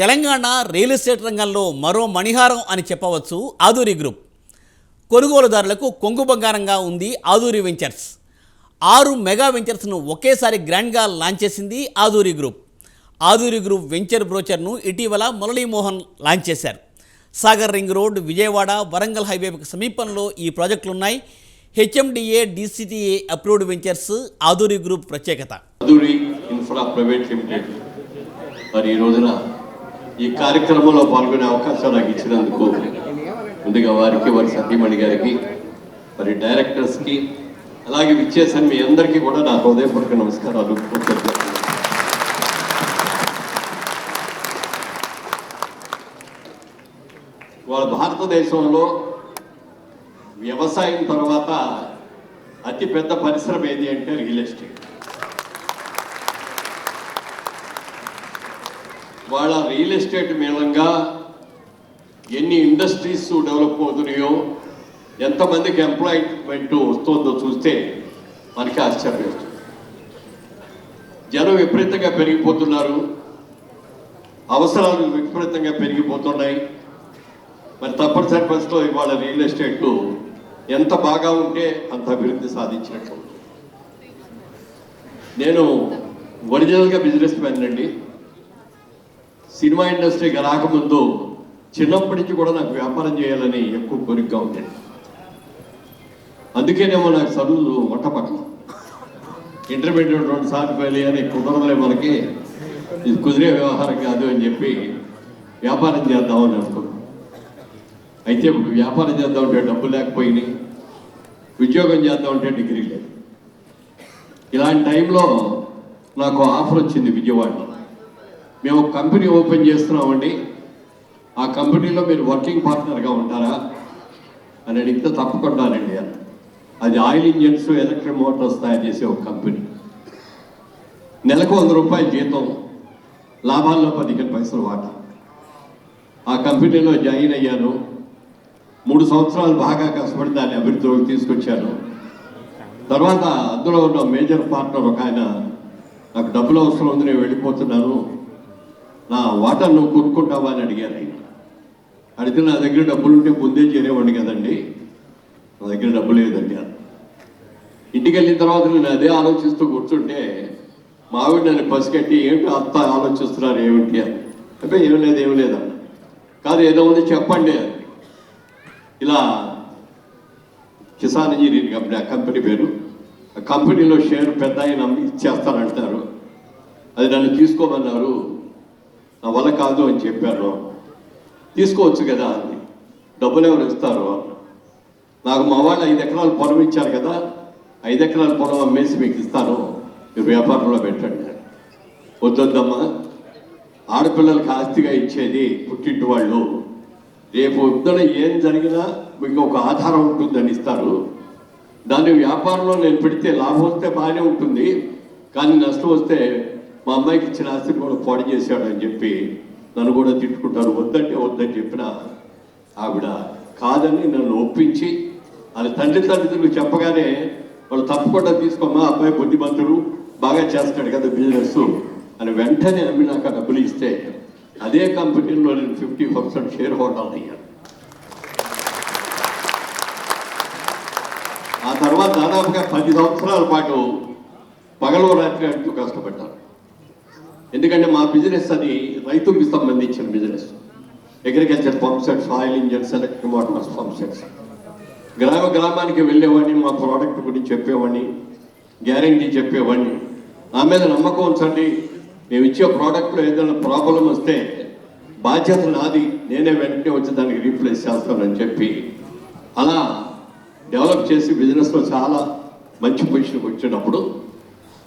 Telangana real estate రంగంలో మరో మణిహారం అని చెప్పవచ్చు ఆదూరి గ్రూప్. కొనుగోలుదారులకు కొంగు బంగారంగా ఉంది ఆదూరి వెంచర్స్. ఆరు మెగా వెంచర్స్ను ఒకేసారి గ్రాండ్గా లాంచ్ చేసింది Aduri group. Aduri group venture బ్రోచర్ను ఇటీవల మురళీమోహన్ లాంచ్ చేశారు. సాగర్ రింగ్ రోడ్ విజయవాడ వరంగల్ హైవేకు సమీపంలో ఈ ప్రాజెక్టులు ఉన్నాయి HMDA DCTA approved ventures Aduri group ప్రత్యేకత. Aduri infra private limited. మరి ఈ రోజున ఈ కార్యక్రమంలో పాల్గొనే అవకాశం నాకు ఇచ్చినందుకు ముందుగా వారికి వారి సతీమణి గారికి మరి డైరెక్టర్స్కి అలాగే విచ్చేసిన మీ అందరికీ కూడా నా హృదయపూర్వక నమస్కారాలు. వాళ్ళ భారతదేశంలో వ్యవసాయం తర్వాత అతిపెద్ద పరిశ్రమ ఏది అంటే రియల్ ఎస్టేట్. వాళ్ళ రియల్ ఎస్టేట్ మూలంగా ఎన్ని ఇండస్ట్రీస్ డెవలప్ అవుతున్నాయో ఎంతమందికి ఎంప్లాయ్మెంట్ వస్తుందో చూస్తే మనకి ఆశ్చర్యం జనం విపరీతంగా పెరిగిపోతున్నారు. అవసరాలు విపరీతంగా పెరిగిపోతున్నాయి. మరి తప్పనిసరి పరిస్థితిలో ఇవాళ రియల్ ఎస్టేట్ ఎంత బాగా ఉంటే అంత అభివృద్ధి సాధించినట్లు నేను ఒరిజినల్గా బిజినెస్ మ్యాన్ అండి. సినిమా ఇండస్ట్రీకి రాకముందు చిన్నప్పటి నుంచి కూడా నాకు వ్యాపారం చేయాలని ఎక్కువ కోరికగా ఉండేది. అందుకేనేమో నాకు చదువులు మొట్టపట్ల ఇంటర్మీడియట్ రెండు సార్లు ఫెయిల్ అని కుదరదులే మనకి. ఇది కుదిరే వ్యవహారం కాదు అని చెప్పి వ్యాపారం చేద్దామని అనుకున్నాను. అయితే వ్యాపారం చేద్దాం అంటే డబ్బు లేకపోయినాయి ఉద్యోగం చేద్దాం అంటే డిగ్రీ లేదు. ఇలాంటి టైంలో నాకు ఆఫర్ వచ్చింది విజయవాడలో. మేము కంపెనీ ఓపెన్ చేస్తున్నామండి. ఆ కంపెనీలో మీరు వర్కింగ్ పార్ట్నర్గా ఉంటారా? అని అడిగితే తప్పకుండానండి అని అది ఆయిల్ ఇంజన్స్ ఎలక్ట్రిక్ మోటార్స్ తయారు చేసే ఒక కంపెనీ. నెలకు వంద రూపాయల జీతం. లాభాల్లో పదిహేను పైసలు వాటా. ఆ కంపెనీలో జాయిన్ అయ్యాను. మూడు సంవత్సరాలు బాగా కష్టపడి దాన్ని అభివృద్ధిలోకి తీసుకొచ్చాను. తర్వాత అందులో ఉన్న మేజర్ పార్ట్నర్ ఒక ఆయన నాకు డబ్బులు అవసరం ఉంది నేను వెళ్ళిపోతున్నాను. నా వాటర్ నువ్వు కొనుక్కుంటావా అని అడిగారు ఆయన. అడిగితే నా దగ్గర డబ్బులు ఉంటే ముందే చేరేవాడిని కదండి. నా దగ్గర డబ్బు లేదండి ఇంటికి వెళ్ళిన తర్వాత నేను అదే ఆలోచిస్తూ కూర్చుంటే మా ఆవిడ నన్ను పసిగట్టి ఏమిటి అత్త ఆలోచిస్తున్నారు ఏమిటి అని. అంటే ఏం లేదు ఏం లేదన్న కాదు ఏదో ఉంది చెప్పండి ఇలా కిసాన్ ఇంజనీరింగ్ కంపెనీ ఆ కంపెనీ పేరు. ఆ కంపెనీలో షేర్ పెద్ద ఆయన ఇచ్చేస్తానంటారు అది నన్ను తీసుకోమన్నారు. నా వల్ల కాదు అని చెప్పాను తీసుకోవచ్చు కదా అని డబ్బులు ఎవరు ఇస్తారు నాకు మా వాళ్ళు ఐదు ఎకరాలు పొలం ఇచ్చారు కదా. ఐదు ఎకరాల పొలం అమ్మేసి మీకు ఇస్తాను. మీరు వ్యాపారంలో పెట్టండి వద్దొద్దమ్మా. ఆడపిల్లలకి ఆస్తిగా ఇచ్చేది పుట్టింటి వాళ్ళు. రేపు ఇద్దరు ఏం జరిగినా మీకు ఒక ఆధారం ఉంటుందని ఇస్తారు. దాన్ని వ్యాపారంలో నేను పెడితే లాభం వస్తే బాగానే ఉంటుంది. కానీ నష్టం వస్తే మా అమ్మాయికి ఇచ్చిన ఆస్తిని కూడా పాడు చేశాడు అని చెప్పి నన్ను కూడా తిట్టుకుంటారు. వద్దంటే వద్దని చెప్పిన ఆవిడ కాదని నన్ను ఒప్పించి అది తండ్రి తల్లిదండ్రులు చెప్పగానే వాళ్ళు తప్పకుండా తీసుకోమా అబ్బాయి బుద్ధిమంతుడు బాగా చేస్తాడు కదా బిజినెస్ అని వెంటనే అమ్మి నాకు ఆ డబ్బులు ఇస్తే అదే కంపెనీలో నేను ఫిఫ్టీ పర్సెంట్ షేర్ హోల్డర్ అయ్యాను. ఆ తర్వాత దాదాపుగా పది సంవత్సరాల పాటు పగలు రాత్రి అంటూ కష్టపడ్డాను. ఎందుకంటే మా బిజినెస్ అది రైతులకు సంబంధించిన business agriculture pump sets oil engines electric motors pump sets గ్రామ గ్రామానికి వెళ్ళేవాడిని మా ప్రోడక్ట్ గురించి చెప్పేవాడిని గ్యారంటీ చెప్పేవాడిని. నా మీద నమ్మకం ఉంచండి. మేము ఇచ్చే ప్రోడక్ట్లో ఏదైనా ప్రాబ్లం వస్తే బాధ్యత నాది. నేనే వెంటనే వచ్చి దానికి రీప్లేస్ చేస్తానని చెప్పి అలా డెవలప్ చేసి బిజినెస్లో చాలా మంచి పొజిషన్కి వచ్చినప్పుడు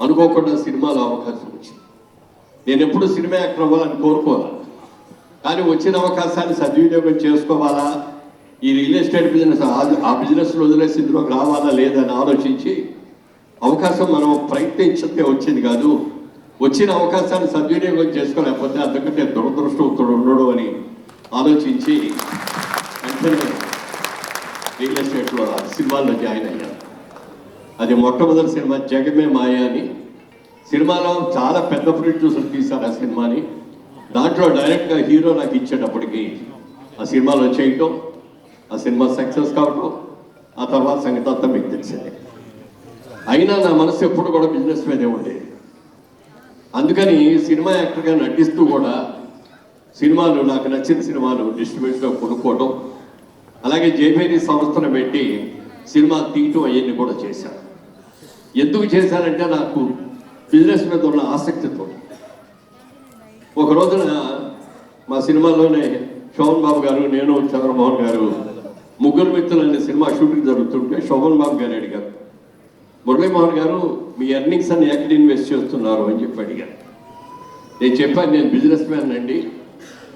అనుకోకుండా సినిమాలో అవకాశం వచ్చింది. నేను ఎప్పుడు సినిమా యాక్టర్ అవ్వాలని కోరుకోవాలి కానీ వచ్చిన అవకాశాన్ని సద్వినియోగం చేసుకోవాలా? ఈ రియల్ ఎస్టేట్ బిజినెస్ ఆ- బిజినెస్లో వదిలేసి ఇందులోకి రావాలా లేదని ఆలోచించి అవకాశం మనం ప్రయత్నించే వచ్చింది కాదు. వచ్చిన అవకాశాన్ని సద్వినియోగం చేసుకోలేకపోతే అందుకంటే దురదృష్టవంతుడు ఉండడు అని ఆలోచించి వెంటనే రియల్ ఎస్టేట్లో సినిమాల్లో జాయిన్ అయ్యాను. అది మొట్టమొదటి సినిమా జగమే మాయ అని సినిమాలో చాలా పెద్ద ప్రొడ్యూసర్ తీశారు ఆ సినిమాని. దాంట్లో డైరెక్ట్గా హీరో నాకు ఇచ్చేటప్పటికి ఆ సినిమాలో చేయటం ఆ సినిమా సక్సెస్ కావటం ఆ తర్వాత సంగతి అంతా మీకు తెలిసింది. అయినా నా మనసు ఎప్పుడు కూడా బిజినెస్ మీదే ఉండేది అందుకని సినిమా యాక్టర్గా నటిస్తూ కూడా సినిమాలు నాకు నచ్చిన సినిమాలు డిస్ట్రిబ్యూషన్లో కొనుక్కోవడం అలాగే జేపేరి సంస్థను పెట్టి సినిమా తీయటం అవన్నీ కూడా చేశాను. ఎందుకు చేశానంటే నాకు బిజినెస్ మీద ఉన్న ఆసక్తితో. ఒక రోజున మా సినిమాలోనే శోభన్ బాబు గారు నేను చంద్రమోహన్ గారు ముగ్గురు వ్యక్తులు అనే సినిమా షూటింగ్ జరుగుతుంటే శోభన్ బాబు గారు అడిగారు మురళీమోహన్ గారు మీ ఎర్నింగ్స్ అన్ని ఎక్కడ ఇన్వెస్ట్ చేస్తున్నారు? అని చెప్పి అడిగారు నేను చెప్పాను నేను బిజినెస్ మ్యాన్ అండి.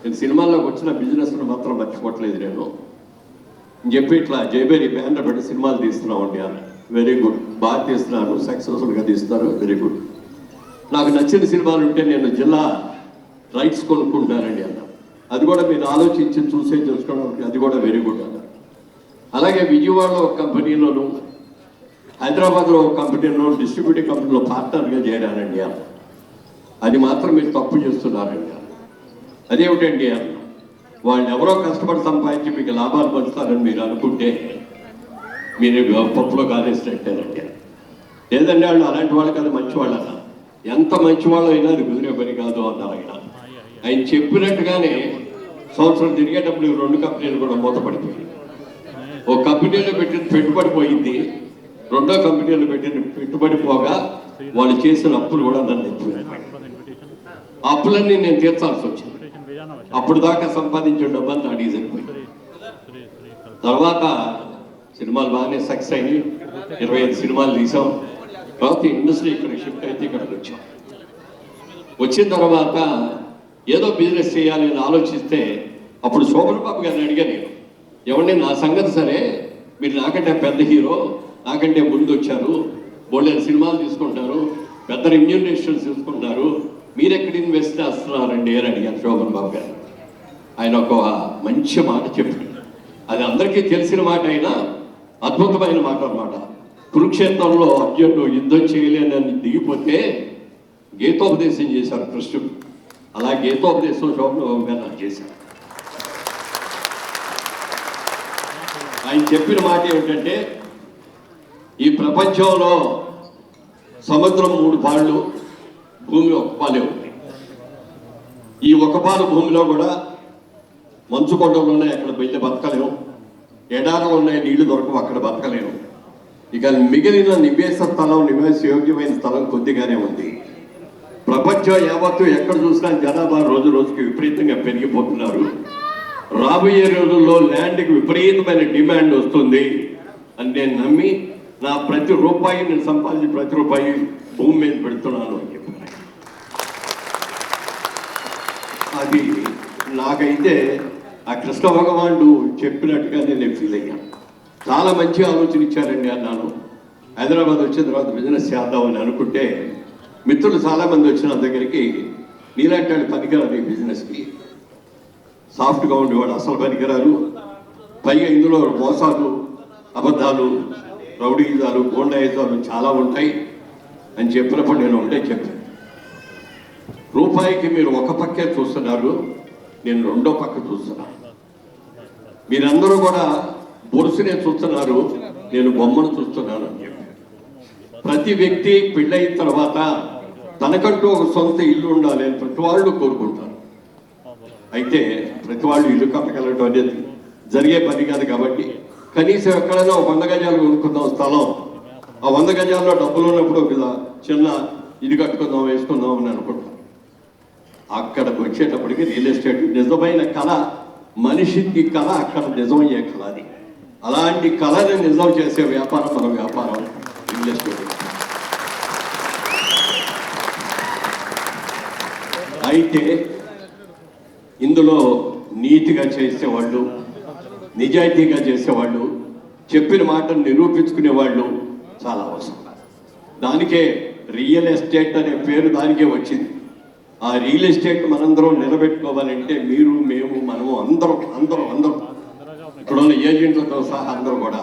నేను సినిమాల్లోకి వచ్చిన బిజినెస్ను మాత్రం మర్చిపోవట్లేదు నేను. అని చెప్పి ఇట్లా జయబేరి బ్యానర్ పెట్టి సినిమాలు తీస్తున్నామండి అని వెరీ గుడ్. బాగా తీస్తున్నారు. సక్సెస్ఫుల్గా తీస్తున్నారు. Very good. నాకు నచ్చిన సినిమాలు ఉంటే నేను జిల్లా రైట్స్ కొనుక్కుంటానండి అన్న. అది కూడా మీరు ఆలోచించి చూసే తెలుసుకోవడానికి అది కూడా వెరీ గుడ్ అన్నారు అలాగే విజయవాడలో ఒక కంపెనీలోను హైదరాబాద్లో ఒక కంపెనీలో డిస్ట్రిబ్యూటింగ్ కంపెనీలో పార్ట్నర్గా చేరానండి అన్న. అది మాత్రం మీరు తప్పు చేస్తున్నారండి అన్న. అదేమిటండి అన్న? వాళ్ళు ఎవరో కష్టపడి సంపాదించి మీకు లాభాలు పంచుతారని మీరు అనుకుంటే మీరు పప్పులో కాలేసినట్టేనండి లేదండి వాళ్ళు అలాంటి వాళ్ళు కదా మంచి వాళ్ళు అన్న ఎంత మంచివాళ్ళు అయినా అది కుదిరే పని కాదు అన్నారు ఆయన. ఆయన చెప్పినట్టుగానే సంవత్సరం తిరిగేటప్పుడు రెండు కంపెనీలు కూడా మూతపడిపోయాయి. ఒక కంపెనీలో పెట్టిన పెట్టుబడి పోయింది రెండో కంపెనీలో పెట్టిన పెట్టుబడి పోగా వాళ్ళు చేసిన అప్పులు కూడా నన్ను ఎత్తిపోయాయి. అప్పులన్నీ నేను తీర్చాల్సి వచ్చింది. అప్పుడు దాకా సంపాదించిన డబ్బంతా అడిగి సరిపోయింది తర్వాత సినిమాలు బాగానే సక్సెస్ అయ్యి ఇరవై ఐదు సినిమాలు తీసాం. తర్వాత ఇండస్ట్రీ ఇక్కడ షిఫ్ట్ అయితే ఇక్కడికి వచ్చాం. వచ్చిన తర్వాత ఏదో బిజినెస్ చేయాలి అని ఆలోచిస్తే అప్పుడు శోభన్ బాబు గారిని అడిగా నేను. ఎవరిని? నా సంగతి సరే మీరు నాకంటే పెద్ద హీరో నాకంటే ముందు వచ్చారు బోళ్ళని సినిమాలు తీసుకుంటారు పెద్ద రెమ్యూనరేషన్స్ తీసుకుంటారు మీరు ఎక్కడ ఇన్వెస్ట్ చేస్తున్నారండి అని అడిగాను శోభన్ బాబు గారు. ఆయన ఒక మంచి మాట చెప్పాడు అది అందరికీ తెలిసిన మాట అయినా అద్భుతమైన మాట అన్నమాట. కురుక్షేత్రంలో అర్జునుడు యుద్ధం చేయలేనని దిగిపోతే గీతోపదేశం చేశారు కృష్ణుడు. అలా గీతోపదేశం శోభన బాబు చేశారు. ఆయన చెప్పిన మాట ఏమిటంటే ఈ ప్రపంచంలో సముద్రం మూడు పాళ్ళు భూమి ఒక పాలే ఉంది. ఈ ఒక పాలు భూమిలో కూడా మంచు కొండలు ఉన్నాయి అక్కడ బయట బతకలేము. ఎడారులు ఉన్నాయి నీళ్ళు దొరకవు అక్కడ బతకలేము. ఇక మిగిలిన నివేశ స్థలం నివేశ యోగ్యమైన స్థలం కొద్దిగానే ఉంది. ప్రపంచం యావత్తు ఎక్కడ చూసినా జనాభా రోజు రోజుకి విపరీతంగా పెరిగిపోతున్నారు. రాబోయే రోజుల్లో ల్యాండ్కి విపరీతమైన డిమాండ్ వస్తుంది అని నేను నమ్మి నా ప్రతి రూపాయి నేను సంపాదించి ప్రతి రూపాయి భూమి మీద పెడుతున్నాను అని చెప్పాను. అది నాకైతే ఆ కృష్ణ భగవానుడు చెప్పినట్టుగా నేను ఫీల్ అయ్యాను. చాలా మంచి ఆలోచన ఇచ్చారండి అన్నాను. హైదరాబాద్ వచ్చిన తర్వాత బిజినెస్ చేద్దామని అనుకుంటే మిత్రులు చాలామంది వచ్చిన దగ్గరికి నీలాంటి వాళ్ళు పనికిరారు ఈ బిజినెస్కి సాఫ్ట్గా ఉండేవాడు అసలు పనికిరారు. పైగా ఇందులో మోసాలు అబద్ధాలు రౌడీజాలు గోండాయిజాలు చాలా ఉంటాయి అని చెప్పినప్పుడు నేను ఉంటే చెప్పాను. రూపాయికి మీరు ఒక పక్కే చూస్తున్నారు నేను రెండో పక్క చూస్తున్నాను మీరందరూ కూడా బొరుసునే చూస్తున్నారు నేను బొమ్మను చూస్తున్నాను. అని చెప్పి ప్రతి వ్యక్తి పెళ్ళయిన తర్వాత తనకంటూ ఒక సొంత ఇల్లు ఉండాలి అని ప్రతి వాళ్ళు కోరుకుంటారు. అయితే ప్రతి వాళ్ళు ఇల్లు కట్టగలగడం అనేది జరిగే పని కాదు కాబట్టి కనీసం ఎక్కడైనా ఒక వంద గజాలు కొనుక్కుందాం స్థలం. ఆ వంద గజాల్లో డబ్బులు ఉన్నప్పుడు ఒక చిన్న ఇది కట్టుకుందాం వేసుకుందాం అని అనుకుంటాం. అక్కడికి వచ్చేటప్పటికి రియల్ ఎస్టేట్ నిజమైన కళ మనిషికి కళ అక్కడ నిజమయ్యే కళ అది. అలాంటి కళని నిజం చేసే వ్యాపారం మన వ్యాపారం. రియల్ అయితే ఇందులో నీతిగా చేసేవాళ్ళు నిజాయితీగా చేసేవాళ్ళు చెప్పిన మాటను నిరూపించుకునే వాళ్ళు చాలా అవసరం. దానికే రియల్ ఎస్టేట్ అనే పేరు దానికే వచ్చింది. ఆ రియల్ ఎస్టేట్ మనందరం నిలబెట్టుకోవాలంటే మీరు మేము మనము అందరం అందరం అందరం ఇక్కడ ఉన్న ఏజెంట్లతో సహా అందరూ కూడా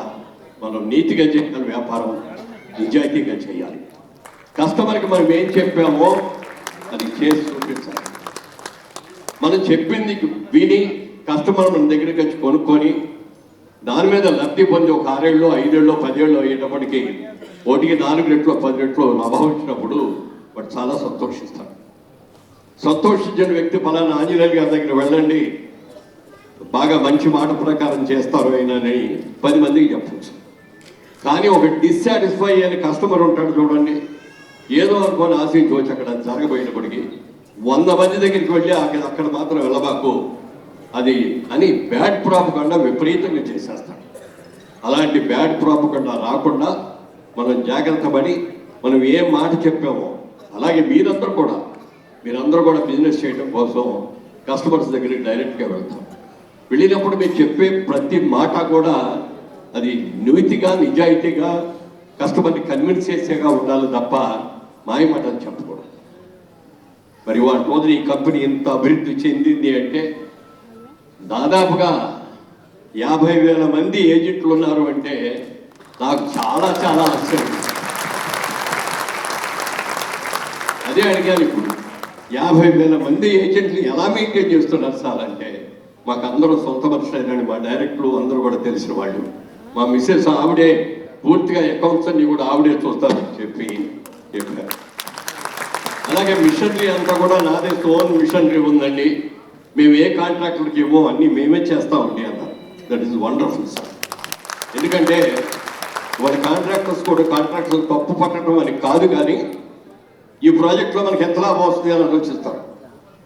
మనం నీతిగా చేయాలి వ్యాపారం నిజాయితీగా చేయాలి. కస్టమర్కి మనం ఏం చెప్పామో అది చేసి చూపించాలి. మనం చెప్పింది విని కస్టమర్ మన దగ్గరికి వచ్చి కొనుక్కొని దాని మీద లబ్ధి పొంది ఒక ఆరేళ్ళు ఐదేళ్ళు పదేళ్ళు అయ్యేటప్పటికి ఒకటికి నాలుగు రెట్లు పది రెట్లు లాభం వచ్చినప్పుడు వాడు చాలా సంతోషిస్తాడు. సంతోషించిన వ్యక్తి ఫలానా ఆంజనేయులు గారి దగ్గర వెళ్ళండి బాగా మంచి మాట ప్రకారం చేస్తారు ఆయనని పది మందికి చెప్పచ్చు. కానీ ఒక డిస్సాటిస్ఫై అయిన కస్టమర్ ఉంటాడు చూడండి. ఏదో అనుకోని ఆశించవచ్చు అక్కడ జరగబోయినప్పటికీ వంద మంది దగ్గరికి వెళ్ళి అక్కడ అక్కడ మాత్రం వెళ్ళబాకు. అది అని బ్యాడ్ ప్రాపకుండా విపరీతంగా చేసేస్తాడు. అలాంటి బ్యాడ్ ప్రాపకుండా రాకుండా మనం జాగ్రత్త పడి మనం ఏం మాట చెప్పామో అలాగే మీరందరూ కూడా మీరందరూ కూడా బిజినెస్ చేయడం కోసం కస్టమర్స్ దగ్గరికి డైరెక్ట్గా వెళ్తాం. వెళ్ళినప్పుడు మీరు చెప్పే ప్రతి మాట కూడా అది నివితిగా నిజాయితీగా కస్టమర్ని కన్విన్స్ చేసేగా ఉండాలి తప్ప మాయ మాటలు చెప్పకూడదు. మరి వాటి రోజున ఈ కంపెనీ ఇంత అభివృద్ధి చెందింది అంటే దాదాపుగా యాభై వేల మంది ఏజెంట్లు ఉన్నారు అంటే నాకు చాలా చాలా ఆశ్చర్యం. అదే అడిగాను ఇప్పుడు. యాభై వేల మంది ఏజెంట్లు ఎలా మెయింటైన్ చేస్తున్నారు సార్ అంటే మాకు అందరూ సొంత మనుషులైనండి మా డైరెక్టర్లు అందరూ కూడా తెలిసిన వాళ్ళు. మా మిస్సెస్ ఆవిడే పూర్తిగా అకౌంట్స్ అన్ని కూడా ఆవిడే చూస్తారని చెప్పి చెప్పారు. అలాగే మిషనరీ అంతా కూడా నాదే సోన్ మిషనరీ ఉందండి. మేము ఏ కాంట్రాక్టర్కి ఇవ్వం అన్ని మేమే చేస్తామండి అన్నారు దట్ ఈస్ వండర్ఫుల్ సార్ ఎందుకంటే వాళ్ళ కాంట్రాక్టర్స్ కూడా కాంట్రాక్టర్స్ తప్పు పట్టడం అని కాదు కానీ ఈ ప్రాజెక్ట్లో మనకి ఎంత లాభం వస్తుంది అని ఆలోచిస్తారు.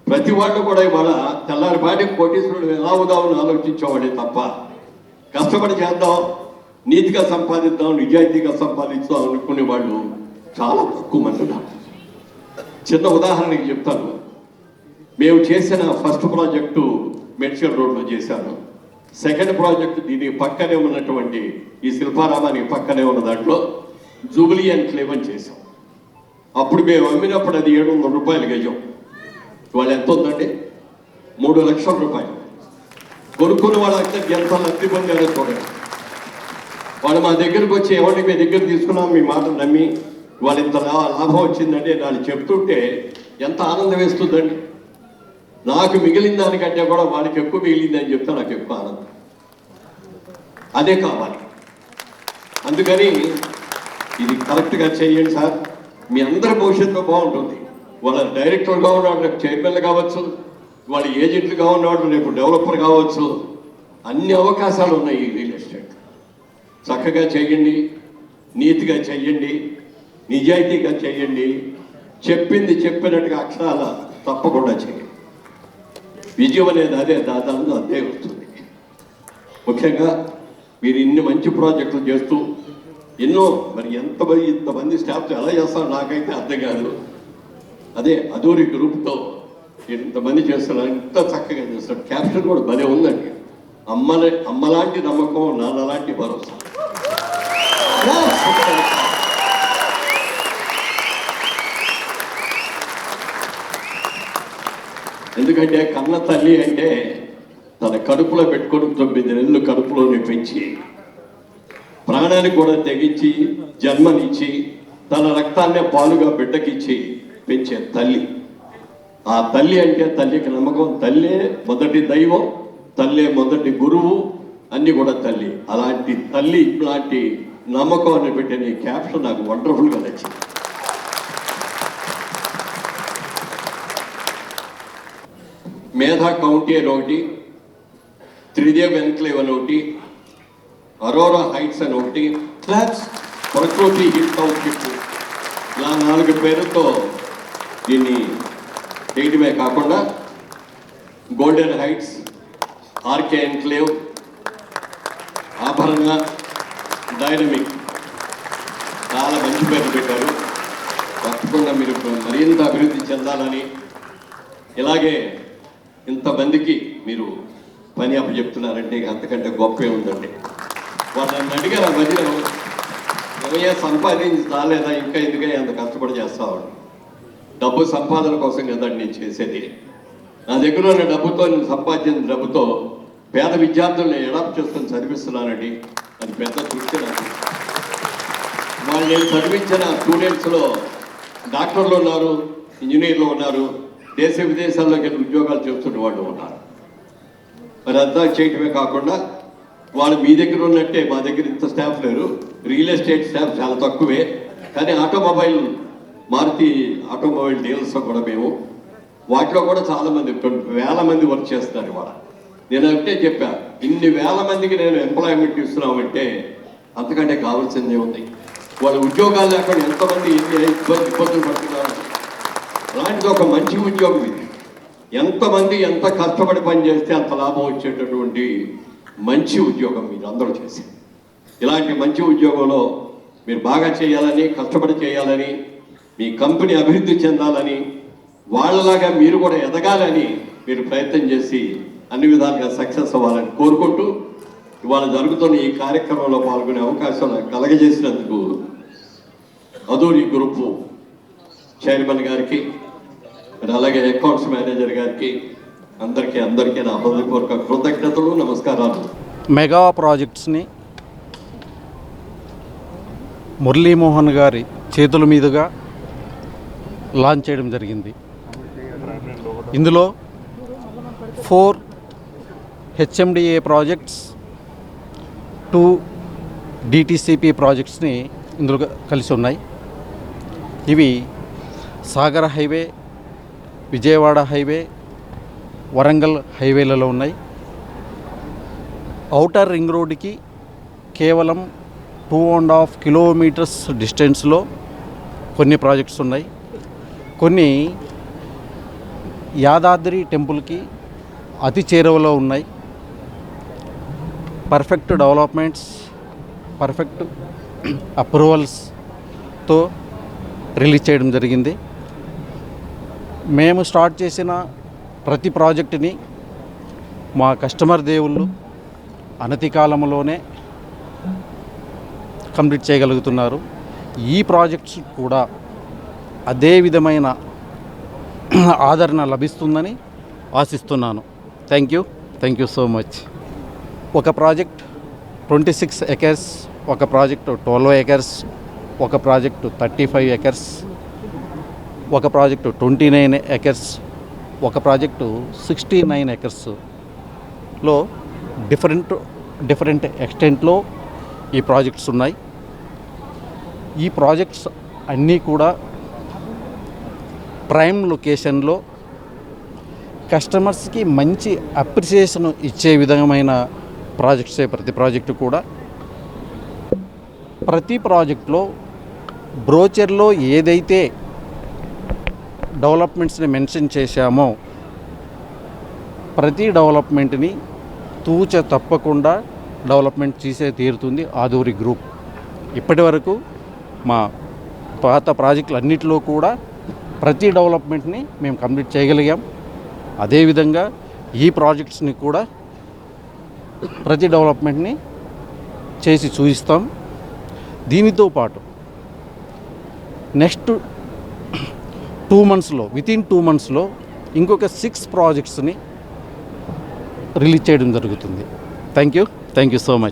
ప్రతి వాళ్ళు కూడా ఇవాళ తెల్లారిపాటి కోటీశ్వరుడు ఎలా అవుదామని ఆలోచించేవాడే తప్ప కష్టపడి చేద్దాం నీతిగా సంపాదిద్దాం నిజాయితీగా సంపాదిద్దాం అనుకునే వాళ్ళు చాలా తక్కువ మంది ఉన్నారు. చిన్న ఉదాహరణకి చెప్తాను. మేము చేసిన ఫస్ట్ ప్రాజెక్టు మెడ్చల్ రోడ్లో చేశాను. సెకండ్ ప్రాజెక్ట్ దీని పక్కనే ఉన్నటువంటి ఈ శిల్పారామానికి పక్కనే ఉన్న దాంట్లో జూబ్లీ అండ్ క్లేవన్ చేశాం. అప్పుడు మేము అమ్మినప్పుడు అది ఏడు వందల రూపాయలు గజం. ఇవాళ ఎంత ఉందండి? మూడు లక్షల రూపాయలు. కొనుక్కున్న వాళ్ళకి ఎంత లబ్ధి పొందారో చూడండి. వాళ్ళు మా దగ్గరకు వచ్చి ఎవరిని మీ దగ్గర తీసుకున్నాం మీ మాట నమ్మి వాళ్ళు ఇంత లాభం వచ్చిందంటే వాళ్ళు చెప్తుంటే ఎంత ఆనందం వేస్తుందండి. నాకు మిగిలిన దానికంటే కూడా వాళ్ళకి ఎక్కువ మిగిలింది అని చెప్తే నాకు ఎక్కువ ఆనందం. అదే కావాలి. అందుకని ఇది కరెక్ట్గా చేయండి సార్. మీ అందరి భవిష్యత్తు బాగుంటుంది. వాళ్ళ డైరెక్టర్గా ఉన్నవాడు రేపు చైర్మన్లు కావచ్చు వాళ్ళ ఏజెంట్లుగా ఉన్నవాడు రేపు డెవలపర్ కావచ్చు అన్ని అవకాశాలు ఉన్నాయి ఈ రియల్ ఎస్టేట్. చక్కగా చేయండి నీతిగా చెయ్యండి నిజాయితీగా చేయండి చెప్పింది చెప్పినట్టుగా అక్షరాల తప్పకుండా చేయండి. విజయం అనేది అదే దాదాపు అదే వస్తుంది. ముఖ్యంగా మీరు ఇన్ని మంచి ప్రాజెక్టులు చేస్తూ ఎన్నో మరి ఎంతమంది ఇంతమంది స్టాఫ్ ఎలా చేస్తారో నాకైతే అర్థం కాదు. అదే అదూరి గ్రూప్తో ఇంతమంది చేస్తున్నారు ఇంత చక్కగా చేస్తాడు. క్యాప్షన్ కూడా భలే ఉందండి. అమ్మలే అమ్మలాంటి నమ్మకం నాన్నలాంటి భరోసా. ఎందుకంటే కన్న తల్లి అంటే తన కడుపులో పెట్టుకొని తొమ్మిది నెలలు కడుపులోనే పెంచి ప్రాణానికి కూడా తెగించి జన్మనిచ్చి తన రక్తాన్నే పాలుగా బిడ్డకిచ్చి పెంచే తల్లి. ఆ తల్లి అంటే తల్లికి నమ్మకం. తల్లే మొదటి దైవం తల్లే మొదటి గురువు అన్ని కూడా తల్లి. అలాంటి తల్లి ఇలాంటి నమ్మకం అని పెట్టిన ఈ క్యాప్షన్ నాకు వండర్ఫుల్గా నచ్చింది. మేధా కౌంటీ అని ఒకటి త్రిదేవ్ ఎన్క్లేవ్ అని ఒకటి అరోరా హైట్స్ అని ఒకటి. ప్రకృతి హిల్ టౌన్షిప్ ఇలా నాలుగు పేరుతో దీన్ని చేయడమే కాకుండా golden heights RK enclave Abharana dynamic చాలా మంచి పేరు పెట్టారు. తప్పకుండా మీరు మరింత అభివృద్ధి చెందాలని ఇలాగే ఇంతమందికి మీరు పని అప్పచెప్తున్నారంటే అంతకంటే గొప్పే ఉందండి. వాళ్ళు నన్ను అడిగారు ఆ మధ్యలో ఏమయ్యా సంపాదించి రాలేదా ఇంకా ఎందుకని అంత కష్టపడి చేస్తావాడు డబ్బు సంపాదన కోసం కదండి నేను చేసేది. నా దగ్గర ఉన్న డబ్బుతో నేను సంపాదించిన డబ్బుతో పేద విద్యార్థులను ఎడాప్ట్ చేసుకొని చదివిస్తున్నానండి. అది పెద్ద తృప్తి నాకు. వాళ్ళు నేను చదివించిన స్టూడెంట్స్లో డాక్టర్లు ఉన్నారు ఇంజనీర్లు ఉన్నారు దేశ విదేశాల్లోకి వెళ్ళి ఉద్యోగాలు చేస్తున్న వాళ్ళు ఉన్నారు. మరి అంతా చేయటమే కాకుండా వాళ్ళు మీ దగ్గర ఉన్నట్టే మా దగ్గర ఇంత స్టాఫ్ లేరు. రియల్ ఎస్టేట్ స్టాఫ్ చాలా తక్కువే. కానీ ఆటోమొబైల్ మారుతి ఆటోమొబైల్ డీలర్స్లో కూడా మేము వాటిలో కూడా చాలామంది వేల మంది వర్క్ చేస్తారు ఇవాళ. నేను ఒకటే చెప్పా ఇన్ని వేల మందికి నేను ఎంప్లాయ్మెంట్ ఇస్తున్నామంటే అంతకంటే కావాల్సిందే ఉంది. వాళ్ళ ఉద్యోగాలు లేకుండా ఎంతమంది ఎన్ని ఇబ్బంది ఇబ్బందులు పడుతున్నారు. అలాంటిది ఒక మంచి ఉద్యోగం ఇది. ఎంతమంది ఎంత కష్టపడి పని చేస్తే అంత లాభం వచ్చేటటువంటి మంచి ఉద్యోగం మీరు అందరూ చేసి ఇలాంటి మంచి ఉద్యోగంలో మీరు బాగా చేయాలని కష్టపడి చేయాలని మీ కంపెనీ అభివృద్ధి చెందాలని వాళ్ళలాగా మీరు కూడా ఎదగాలని మీరు ప్రయత్నం చేసి అన్ని విధాలుగా సక్సెస్ అవ్వాలని కోరుకుంటూ ఇవాళ జరుగుతున్న ఈ కార్యక్రమంలో పాల్గొనే అవకాశం నాకు కలగజేసినందుకు అదూరి గ్రూపు చైర్మన్ గారికి మరి అలాగే అకౌంట్స్ మేనేజర్ గారికి అందరికీ అందరికీ నా హృదయపూర్వక కృతజ్ఞతలు నమస్కారాలు. మెగా ప్రాజెక్ట్స్ని మురళీమోహన్ గారి చేతుల మీదుగా లాంచ్ చేయడం జరిగింది. ఇందులో four HMDA projects two DTCP ప్రాజెక్ట్స్ని ఇందులో కలిసి ఉన్నాయి. ఇవి సాగర్ హైవే విజయవాడ హైవే వరంగల్ హైవేలలో ఉన్నాయి. ఔటర్ రింగ్ రోడ్డుకి కేవలం టూ అండ్ హాఫ్ కిలోమీటర్స్ డిస్టెన్స్లో కొన్ని ప్రాజెక్ట్స్ ఉన్నాయి. కొన్ని యాదాద్రి టెంపుల్కి అతి చేరువలో ఉన్నాయి. పర్ఫెక్ట్ డెవలప్మెంట్స్ పర్ఫెక్ట్ అప్రూవల్స్తో రిలీజ్ చేయడం జరిగింది. మేము స్టార్ట్ చేసిన ప్రతి ప్రాజెక్టుని మా కస్టమర్ దేవుళ్ళు అనతి కాలంలోనే కంప్లీట్ చేయగలుగుతున్నారు. ఈ ప్రాజెక్ట్స్ కూడా అదే విధమైన ఆదరణ లభిస్తుందని ఆశిస్తున్నాను. Thank you thank you so much ఒక ప్రాజెక్ట్ ట్వంటీ సిక్స్ ఎకర్స్ ఒక ప్రాజెక్టు ట్వెల్వ్ ఎకర్స్ ఒక ప్రాజెక్టు థర్టీ ఫైవ్ ఎకర్స్ ఒక ప్రాజెక్టు ట్వంటీ నైన్ ఎకర్స్ ఒక ప్రాజెక్టు సిక్స్టీ నైన్ ఎకర్స్లో డిఫరెంట్ డిఫరెంట్ ఎక్స్టెంట్లో ఈ ప్రాజెక్ట్స్ ఉన్నాయి. ఈ ప్రాజెక్ట్స్ అన్నీ కూడా ప్రైమ్ లొకేషన్లో కస్టమర్స్కి మంచి అప్రిసియేషన్ ఇచ్చే విధమైన ప్రాజెక్ట్సే ప్రతి ప్రాజెక్టు కూడా. ప్రతి ప్రాజెక్ట్లో బ్రోచర్లో ఏదైతే డెవలప్మెంట్స్ని మెన్షన్ చేశామో ప్రతి డెవలప్మెంట్ని తూచ తప్పకుండా డెవలప్మెంట్ చేసే తీరుతుంది ఆదూరి గ్రూప్. ఇప్పటి వరకు మా పాత ప్రాజెక్టులు అన్నిటిలో కూడా ప్రతి డెవలప్మెంట్ని మేము కంప్లీట్ చేయగలిగాం. అదేవిధంగా ఈ ప్రాజెక్ట్స్ని కూడా ప్రతి డెవలప్మెంట్ని చేసి చూపిస్తాం. దీనితో పాటు నెక్స్ట్ టూ మంత్స్లో వితిన్ టూ మంత్స్లో ఇంకొక సిక్స్ ప్రాజెక్ట్స్ని రిలీజ్ చేయడం జరుగుతుంది. Thank you. Thank you so much.